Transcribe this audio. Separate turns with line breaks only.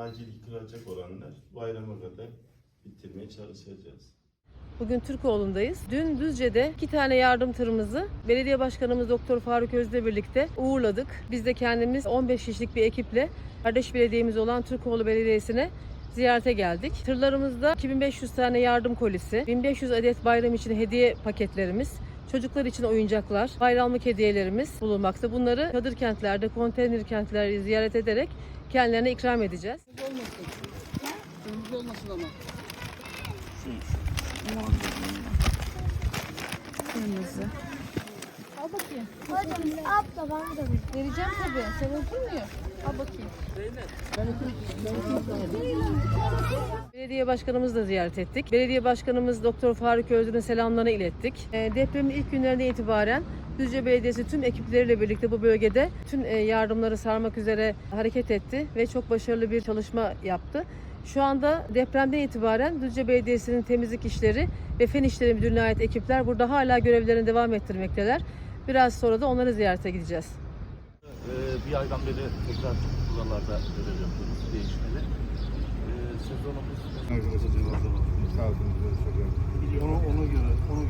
acil yıkılacak olanlar bayrama kadar bitirmeye çalışacağız.
Bugün Türkoğlu'ndayız. Dün Düzce'de iki tane yardım tırımızı belediye başkanımız Doktor Faruk Öz'le birlikte uğurladık. Biz de kendimiz 15 kişilik bir ekiple kardeş belediyemiz olan Türkoğlu Belediyesi'ne ziyarete geldik. Tırlarımızda 2500 tane yardım kolisi, 1500 adet bayram için hediye paketlerimiz, çocuklar için oyuncaklar, bayramlık hediyelerimiz bulunmakta. Bunları çadır kentlerde, konteyner kentleri ziyaret ederek kendilerine ikram edeceğiz.
olmasın. Olmasın ama.
Kırmızı.
Bakayım.
Hocam abla bana da.
Vereceğim tabii. Sen oturmuyor. Al bakayım.
Belediye başkanımızı da ziyaret ettik. Belediye başkanımız Doktor Faruk Özgür'ün selamlarını ilettik. E, depremin ilk günlerinden itibaren Düzce Belediyesi tüm ekipleriyle birlikte bu bölgede tüm e, yardımları sarmak üzere hareket etti ve çok başarılı bir çalışma yaptı. Şu anda depremden itibaren Düzce Belediyesi'nin temizlik işleri ve fen işleri müdürlüğüne ait ekipler burada hala görevlerini devam ettirmekteler. Biraz sonra da onları ziyarete gideceğiz.
Ee, bir aydan beri tekrar buralarda görev yapıyoruz değişmeli. Ee, sezonumuz onu, ona göre ona göre.